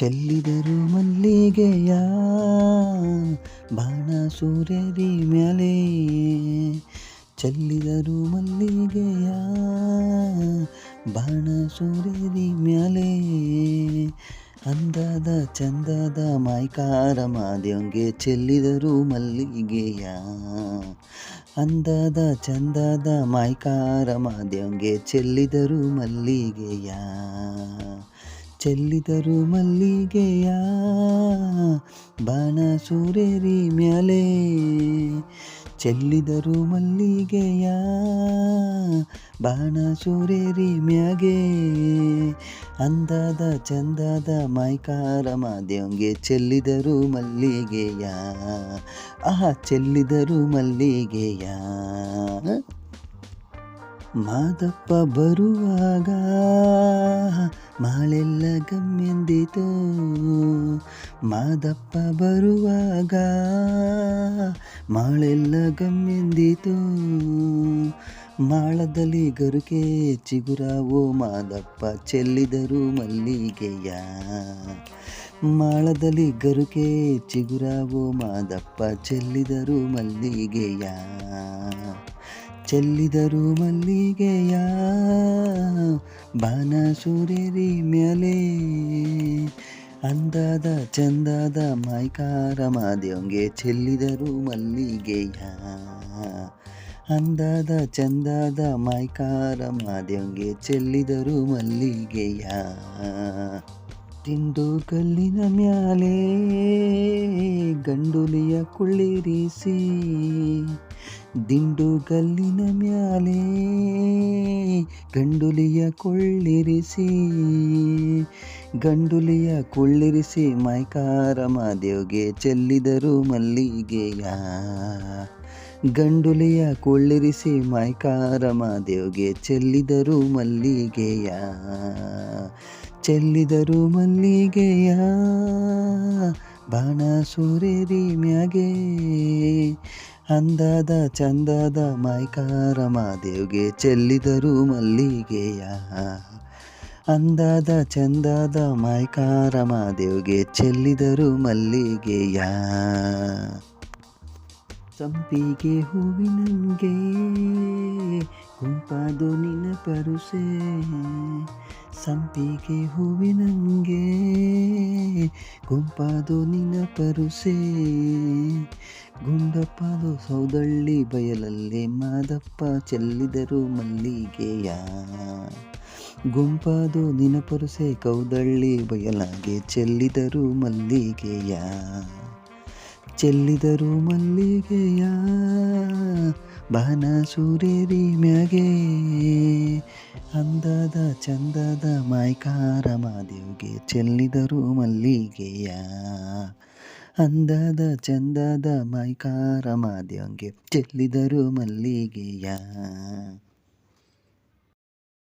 ಚೆಲ್ಲಿದರು ಮಲ್ಲಿಗೆಯ ಬಾಣ ಸೂರ್ಯರಿ ಮ್ಯಾಲೆ. ಚೆಲ್ಲಿದರು ಮಲ್ಲಿಗೆಯ ಬಾಣ ಸೂರ್ಯರಿ ಮ್ಯಾಲೆ. ಅಂದದ ಚಂದದ ಮಾಯಕಾರ ಮಾದ್ಯಂಗೆ ಚೆಲ್ಲಿದರು ಮಲ್ಲಿಗೆಯ. ಅಂದದ ಚಂದದ ಮಾಯಕಾರ ಮಾದ್ಯಂಗೆ ಚೆಲ್ಲಿದರು ಮಲ್ಲಿಗೆಯ. ಚೆಲ್ಲಿದರು ಮಲ್ಲಿಗೆಯ ಬಾಣ ಸೂರೇರಿ ಮ್ಯಾಲೆ. ಚೆಲ್ಲಿದರು ಮಲ್ಲಿಗೆಯ ಬಾಣ ಸೂರ್ಯರಿ ಮ್ಯಾಗೆ. ಅಂದದ ಚಂದದ ಮೈಕಾರ ಮಾದ್ಯಂಗೆ ಚೆಲ್ಲಿದರು ಮಲ್ಲಿಗೆಯ. ಆಹ, ಚೆಲ್ಲಿದರು ಮಲ್ಲಿಗೆಯ. ಮಾದಪ್ಪ ಬರುವಾಗ ಮಾಳೆಲ್ಲ ಗಮ್ಮೆಂದಿತು ಮಾದಪ್ಪ ಬರುವಾಗ ಮಾಳೆಲ್ಲ ಗಮ್ಮೆಂದಿತು ಮಾಳದಲ್ಲಿ ಗರುಕೆ ಚಿಗುರಾವೋ ಮಾದಪ್ಪ ಚೆಲ್ಲಿದರು ಮಲ್ಲಿಗೆಯ. ಮಾಳದಲ್ಲಿ ಗರುಕೆ ಚಿಗುರಾವೋ ಮಾದಪ್ಪ ಚೆಲ್ಲಿದರು ಮಲ್ಲಿಗೆಯ. ಚೆಲ್ಲಿದರು ಮಲ್ಲಿಗೆಯ ಬನ ಸುರಿರಿ ಮ್ಯಾಲೆ. ಅಂದದ ಚಂದದ ಮೈಕಾರ ಮಾದ್ಯಂಗೆ ಚೆಲ್ಲಿದರು ಮಲ್ಲಿಗೆಯ. ಅಂದದ ಚಂದದ ಮೈಕಾರ ಮಾದ್ಯಂಗೆ ಚೆಲ್ಲಿದರು ಮಲ್ಲಿಗೆಯ. ತಿಂದು ಕಲ್ಲಿನ ಮ್ಯಾಲೆ ಗಂಡುಲಿಯ ಕುಳ್ಳಿರಿಸಿ ದಿಂಡು ಕಲ್ಲಿನ ಮ್ಯಾಲೆ ಗಂಡುಲಿಯ ಕೊಳ್ಳಿರಿಸಿ ಗಂಡುಲಿಯ ಕೊಳ್ಳಿರಿಸಿ ಮೈಕಾರ ಮಾದೇವ್ಗೆ ಚೆಲ್ಲಿದರು ಮಲ್ಲಿಗೆಯ. ಗಂಡುಲಿಯ ಕೊಳ್ಳಿರಿಸಿ ಮೈಕಾರ ಮಾದೇವ್ಗೆ ಚೆಲ್ಲಿದರು ಮಲ್ಲಿಗೆಯ. ಚೆಲ್ಲಿದರು ಮಲ್ಲಿಗೆಯ ಬಾಣ ಸುರೇರಿ ಮ್ಯಾಗೆ. ಅಂದದ ಚಂದದ ಮೈಕಾರ ಮಾದೇವ್ಗೆ ಚೆಲ್ಲಿದರು ಮಲ್ಲಿಗೆಯ. ಅಂದದ ಚಂದದ ಮೈಕಾರ ಮಾದೇವ್ಗೆ ಚೆಲ್ಲಿದರು ಮಲ್ಲಿಗೆಯ. ಸಂಪಿಗೆ ಹೂವಿನಂಗೆ ಗುಂಪಾದು ನಿನ್ನ ಪರುಸೆ. ಸಂಪಿಗೆ ಹೂವಿನಂಗೆ ಗುಂಪಾದು ನಿನ್ನ ಪರುಸೆ. ಗುಂಡಪ್ಪದು ಸೌದಳ್ಳಿ ಬಯಲಲ್ಲಿ ಮಾದಪ್ಪ ಚೆಲ್ಲಿದರು ಮಲ್ಲಿಗೆಯ. ಗುಂಪಾದು ನಿನಪರುಸೆ ಕೌದಳ್ಳಿ ಬಯಲಾಗೆ ಚೆಲ್ಲಿದರು ಮಲ್ಲಿಗೆಯ. ಚೆಲ್ಲಿದರು ಮಲ್ಲಿಗೆಯ ಬಾಣ ಸೂರ್ಯರಿ ಮ್ಯಾಗೆ. ಅಂದದ ಚಂದದ ಮಾಯಕಾರ ಮಾದೇವ್ಗೆ ಚೆಲ್ಲಿದರು ಮಲ್ಲಿಗೆಯ. ಅಂದದ ಚಂದದ ಮಾಯಕಾರ ಮಾದೇವ್ಗೆ ಚೆಲ್ಲಿದರು ಮಲ್ಲಿಗೆಯ.